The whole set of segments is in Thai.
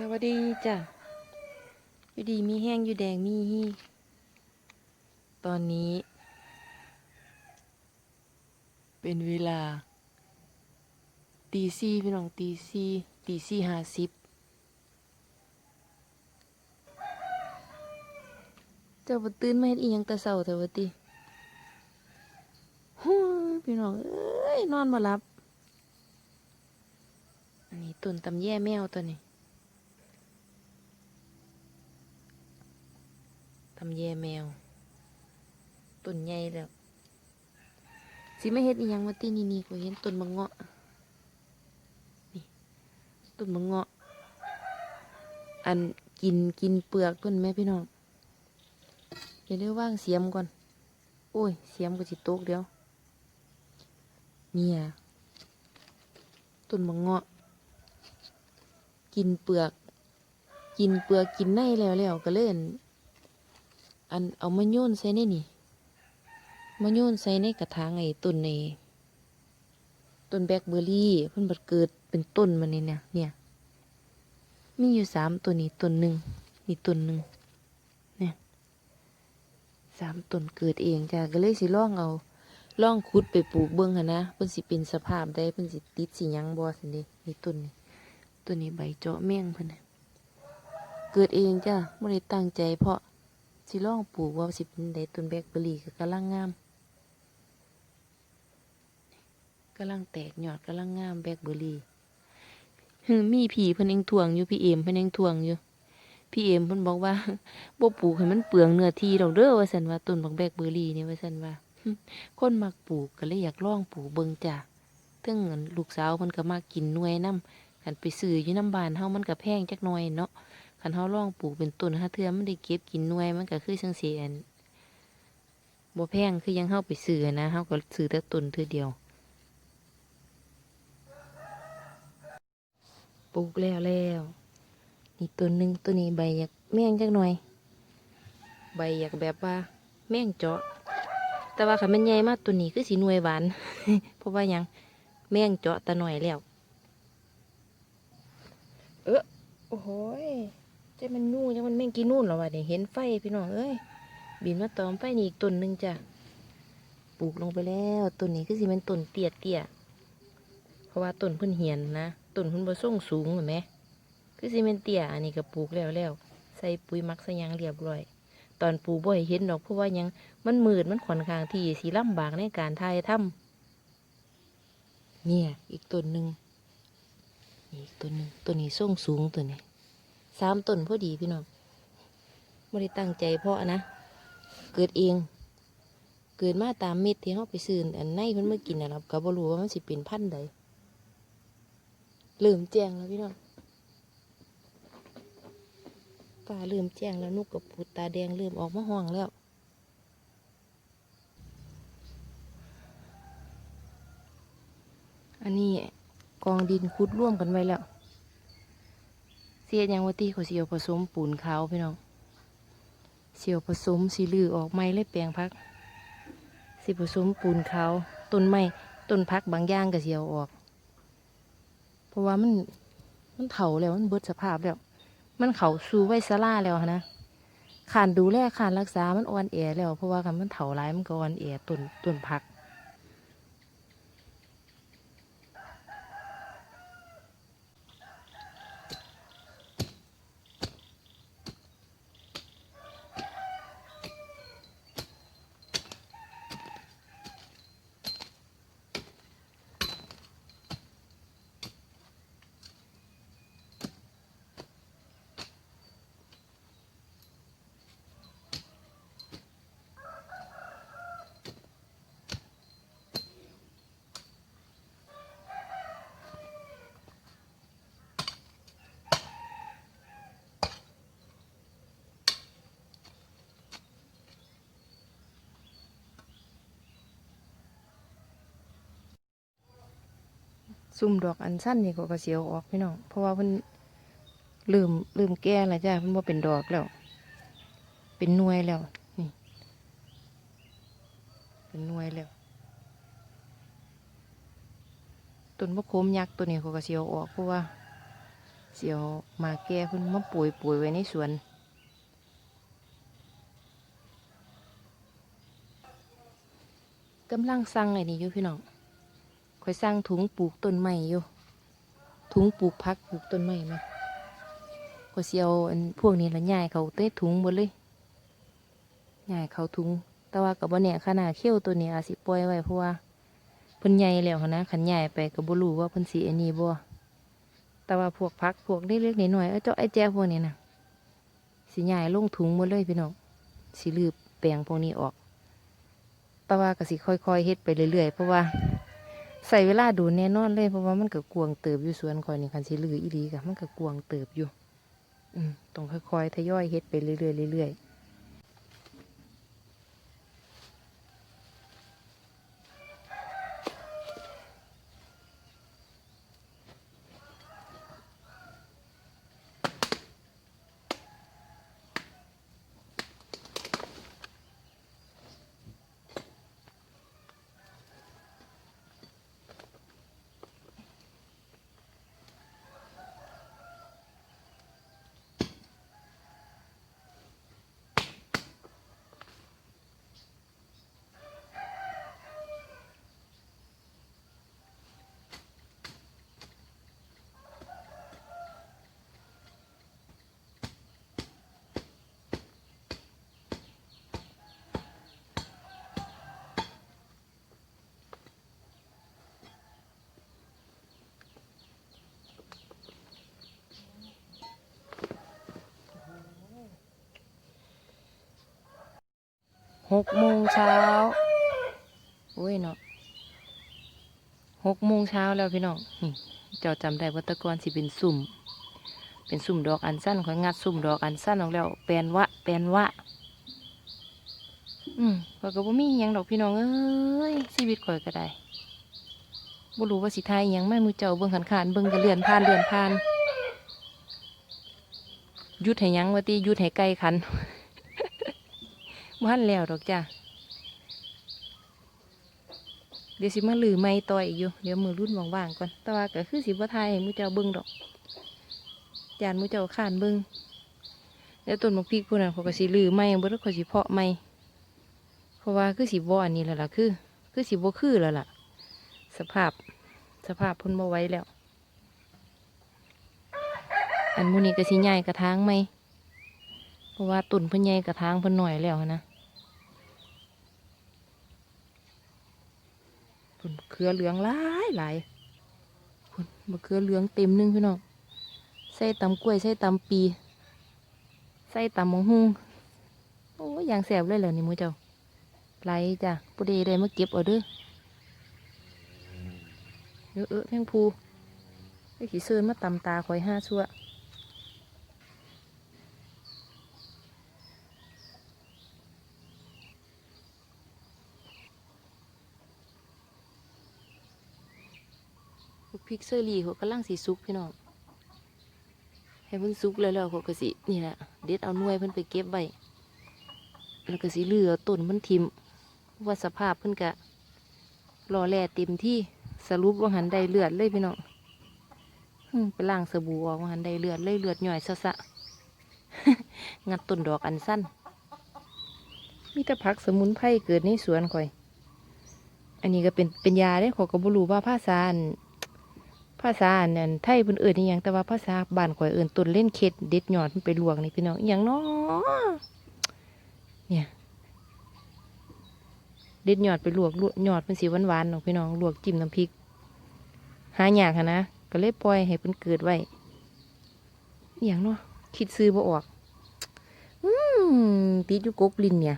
สวัสดีจ้ะ อยู่ดีมีแห้งอยู่แดงมีฮีตอนนี้ เป็นเวลา ตีสี่พี่น้องตีสี่ตีสี่ห้าสิบเจ้าบตื่นมาเฮ็ดอีหยังแต่เช้าแต่ว่าติฮู้พี่น้องเอ้ยนอนบ่หลับ อันนี้ต้นตำแย่แมวตัวนี้ำแย่แมวต้นใหญ่แล้วสิไม่เฮ็ดอีหยังมาตีนี่นี่ก็เห็นต้นมะเงาะนี่ต้นมะเงาะ อันกินกินเปลือกต้นแม่พี่น้องเดี๋ยวเดี๋ยวว่างเสียมก่อน โอ้ย เสียมก็สิตกเดียว เนี่ยต้นมะเงาะ กินเปลือก กินเปลือกกินในแล้วแล้วก็เล่น อันเอามาโยนใส่ในนี่มาโยนใส่ในกระถางไอ้ต้นในต้นแบล็คเบอร์รี่เพิ่นบัดเกิดเป็นต้นมันนี่เนี่ยเนี่ย มีอยู่สามตัวนี้ต้นหนึ่งนี่ต้นหนึ่งเนี่ยสามต้นเกิดเองจ้ะก็เลยสิล่องเอาล่องขุดไปปลูกเบิ่งหันะเพิ่นสิเป็นสภาพได้เพิ่นสิติดสิยังบ่สินเด้นี่ต้นนี้ต้นนี้ใบเจาะแมงเพิ่นน่ะเกิดเองจ้ะไม่ได้ตั้งใจเพราะ สิลองปลูกว่าสิเป็นไดต้นแบล็คเบอร์รี่ก็กำลังงามกำลังแตกหยอดกำลังงามแบล็คเบอร์รี่หึมีผีเพิ่นเองทวงอยู่พี่เอมเพิ่นเองทวงอยู่ พี่เอมเพิ่นบอกว่าบ่ปลูกให้มันเปลืองเนื้อที่ดอกเด้อว่าซั่นว่าต้นบักแบล็คเบอร์รี่นี่ว่าซั่นว่าคนมักปลูกก็เลยอยากลองปลูกเบิ่งจ้ะถึงลูกสาวเพิ่นก็มักกินหน่วยนํคันไปซื้ออยู่น้ำบ้านเฮามันก็แพงจักหน่อยเนาะ คันเฮาลองปลูกเป็นต้นหาเทื่อมันได้เก็บกินหน่วยมันก็คือจังซี่อันบ่แพงคือยังเฮาไปซื้อนะเฮาก็ซื้อแต่ต้นเทื่อเดียวปลูกแล้วแล้วนี่ต้นหนึ่งตัวนี้ใบอยากแม่งจักหน่อย ใบอยากแบบว่า แม่งเจาะ แต่ว่าคันมันใหญ่มากตัวนี้คือสีน่วยหวาน เพราะว่ายังแม่งเจาะตะหน่อยแล้ว เออโอ้โห ยใจมันนู่นจังมันแม่งกินนู่นเหรอวะเนี่ยเห็นไฟพี่น้องเอ้ยบินมาตอมไฟนี่อีกต้นหนึ่งจ้ะปลูกลงไปแล้วต้นนี้คือสิเป็นต้นเตี้ยเตี้ยเพราะว่าต้นเพิ่นเหียนนะต้นเพิ่นบ่ส่งสูงเห็นไหมคือสิเป็นเตี้ยอันนี้ก็ปลูกแล้วแล้วใส่ปุ๋ยมักสยังเรียบร้อย ตอนปลูกบ่ให้เห็นดอกเพราะว่ายังมันมืดมันค่อนข้างที่สิลำบากในการถ่ายทำเนี่ย อีกต้นหนึ่งอีกต้นหนึ่งต้นนี้ส่งสูงตัวนี้ สามต้นพอดีพี่น้องไม่ได้ตั้งใจเพาะนะ เกิดเอง เกิดมาตามเม็ดที่เขาไปซื้ออันในเพิ่นเมากินนะเราก็บ่รู้ว่ามันสิเป็นพันธุ์ใดเริ่มแจ้งแล้วพี่น้องฟ้าเริ่มแจ้งแล้วนุกกับปูตาแดงเริ่มออกมาห้องแล้วอันนี้กองดินคุดร่วมกันไว้แล้ว เสียยังว่าตีเขาเสียวผสมปูนขาวพี่น้องเสียวผสมสีลือออกไม้เลยแปลงพักสิผสมปูนขาวต้นไม้ต้นพักบางอย่างก็เสียวออก เพราะว่ามันมันเถาแล้วมันเบิดสภาพแล้ว มันเขาสู่ไว้สลาแล้วนะขานดูแลขานรักษามันอ่อนแอแล้ว เพราะว่าคันมันเถาหลายมันก็อ่อนแอต้นต้นพัก ซุ่มดอกอันสั้นนี่ก็กระเสียวออกพี่น้องเพราะว่าเพิ่นลืมลืมแก่แล้วจ้าเพิ่นว่าเป็นดอกแล้ว เป็นหน่วยแล้วนี่ เป็นหน่วยแล้วต้นมะโขมยักษ์ตัวนี้เขาก็เสียวออกเพราะว่าเสียวมาแก่เพิ่นมาป่วยป่วยไว้ในสวนกำลังสั่งไอ้นี่อยู่พี่น้อง คอยสั่งถุงปลูกต้นไม้อยู่ถุงปลูกพักปลูกต้นไม้ไหมก็เสียวอันพวกนี้ละย่ายเขาเต้ถุงหมดเลยย่ายเขาถุง แต่ว่ากับบ่เนี่ยขนาดเขี้ยวตัวนี้อาสิปล่อยไว้เพราะว่าเพิ่นใหญ่แล้วนะขันใหญ่ไปก็บ่รู้ว่าเพิ่นสิอันนี้บ่แต่ว่าพวกพักพวกเล็กๆน้อยๆเอ้เจ้าไอ้แจ้พวกนี้นะสิใหญ่ลงถุงหมดเลยพี่น้องสิลืบแปลงพวกนี้ออกแต่ว่าก็สิค่อยๆเฮ็ดไปเรื่อยๆเพราะว่า ใส่เวลาดูแน่นอนเลย เพราะว่ามันก็กวางเติบอยู่สวนคอยนี่คันสิลืออีดีกะมันก็กวางเติบอยู่ อืมต้องค่อยๆทยอยเฮ็ดไปเรื่อยๆเรื่อยๆ หกโมงเช้าโอ้ยเนาะหกโมงเช้าแล้วพี่น้องนี่เจ้าจำได้ว่าตะกอนสิเป็นสุ่ม เป็นสุ่มดอกอันสั้นข่อยงัดสุ่มดอกอันสั้นออกแล้วแปลนวะแปลนวะอืมข่อยก็บ่มีหยังดอกพี่น้องเอ้ยชีวิตข่อยก็ได้บ่รู้ว่าสิทายหยังแม่มือเจ้าเบิ่งขันขานเบิ่งก็เลื่อนผ่านเลื่อนผ่านยุดให้ยังว่าติหยุดให้ไกลขัน บ้านแล้วดอกจ้ะเดี๋ยวสิมาลือไม่ต่ออีกอยู่ เดี๋ยวมือรุ่นว่างๆก่อน แต่ว่าก็คือสิบ่ทายให้มือเจ้าเบิ่งดอกจานมือเจ้าขานเบิ่งแล้วต้นมะพริกพวกนั้นเขาก็สิลือไม่บิ่งแล้วเขาสิเพาะไม่เพราะว่าคือสิบ่อันนี้แล้วล่ะคือ คือสิบ่คือแล้วล่ะ สภาพสภาพพ่นบ่ไว้แล้ว อันมูนี้ก็สิใหญ่กระถางไหม เพราะว่าตุ่นเพิ่นใหญ่กระถางเพิ่นหน่อยแล้วนะเพิ่นเครือเหลืองหลายหลายเพิ่นมะเขือเหลืองเต็มหนึงพี่น้องใส่ตำกล้วยใส่ตำปี ใส่ตำมะฮุ่งโอ้ยอย่างแสบเลยเหรอนี่มูเจ้าไหลจ้ะปุเดได้มาเก็บเอาด้อเยอเออแมงภูไอ้ขี้เซินมาตำตาคอยห้าชั่ว พริกเซอรี่เขากำลังสีสุกพี่น้องให้เพิ่นสุกแล้วแล้วเขาก็สินี่แหละเด็ดเอาหน่วยเพิ่นไปเก็บไว้แล้วก็สิเหลือต้นมันทิมว่าสภาพเพิ่นกะรอแล่เต็มที่สรุปว่าหันได้เลือดเลยพี่น้องไปล้างสบู่ออกว่าหันได้เลือดเลยเลือดหน่อยซะซะงัดต้นดอกอันสั้น มีแต่ผักสมุนไพรเกิดในสวนข่อย อันนี้ก็เป็นเป็นยาเด้ขอยก็บ่รู้ว่าภาษาน ภาษาอันนั้นไทยเพิ่นเอิ้นอีหยังแต่ว่าภาษาบ้านข่อยเอิ้นต้นเล่นเข็ดเด็ดยอดมันไปลวกนี่พี่น้องอีหยังเนาะเนี่ยเด็ดยอดไปลวกลวกยอดเป็นสีหวานๆเนาะพี่น้องลวกจิ้มน้ำพริก หายากนนะก็เลยปล่อยให้เพิ่นเกิดไว้อีหยังเนาะคิดซื้อบ่ออก อืมติดอยู่กกลินเนี่ย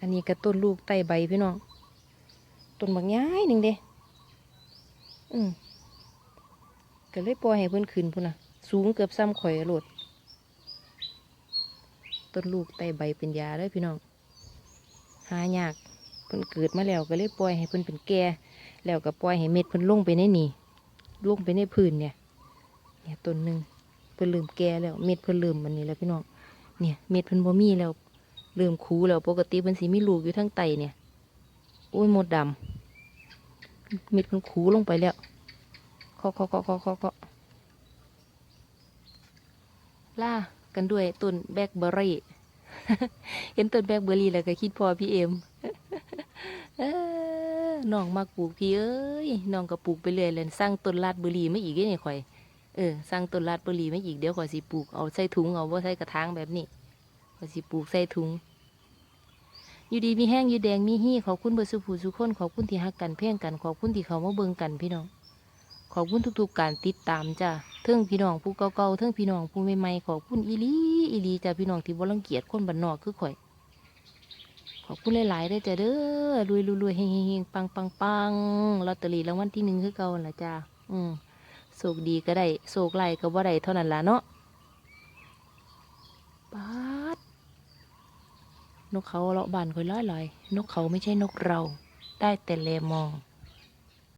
อันนี้ก็ต้นลูกไตใบพี่น้องต้นบางย้ายหนึ่งเด้ อืมก็เลยปล่อยให้เพิ่นขึ้นพุ่นน่ะ สูงเกือบซ้ำข่อยโลดต้นลูกไต้ใบเป็นยาเลยพี่น้อง หายากเพิ่นเกิดมาแล้วก็เลยปล่อยให้เพิ่นเป็นแก่แล้วก็ปล่อยให้เม็ดเพิ่นลงไปในนี่ลงไปในพื้นเนี่ย เนี่ยต้นหนึ่งเพิ่นเริ่มแก่แล้ว เม็ดเพิ่นเริ่มมันนี่แล้วพี่น้อง เนี่ย เม็ดเพิ่นบ่มีแล้วเริ่มคูแล้วปกติเพิ่นสิมีลูกอยู่ทั้งไตเนี่ยโอ้ยหมดดำ เม็ดเพิ่นคูลงไปแล้วเคาะเคาะเคาะเคาะเคาะล่ากันด้วยต้นแบล็คเบอร์รี่ เห็นต้นแบล็คเบอร์รี่แล้วก็คิดพอพี่เอ็มน้องมักปลูกพี่เอ้ยน้องก็ปลูกไปเรื่อยเลยสร้างต้นลาดเบอร์รี่ไม่อีกเด้นี่ยข่อยเออสร้างต้นลาดเบอร์รี่ไม่อีกเดี๋ยวข่อยสิปลูกเอาใส่ถุงเอาว่าใส่กระถางแบบนี้ข่อยสิปลูกใส่ถุง อยู่ดีมีแห้งอยู่แดงมีฮี่ขอบคุณเบอร์สุภูสุคนขอบคุณที่ฮักกันเพ่งกันขอบคุณที่เขามาเบิ่งกันพี่น้อง ขอบคุณทุกๆการติดตามจ้ะเทิงพี่น้องผู้เก่าๆเทิงพี่น้องผู้ใหม่ๆขอบคุณอีลีอีลีจ้ะพี่น้องที่บ่รังเกียจคนบ้านนอกคือข่อย ขอบคุณหลายๆได้จ้ะเด้อรวยๆรวยๆเฮงๆปังปังปังลอตเตอรี่รางวัลที่หนึ่งคือเก่าหั่นล่ะจ้ะอืมโศกดีก็ได้โศกไล่ก็บ่ได้เท่านั้นล่ะเนาะปาด นกเขาเลาะบานค่อยล้อยลอยนกเขาไม่ใช่นกเรา ได้แต่เลมอง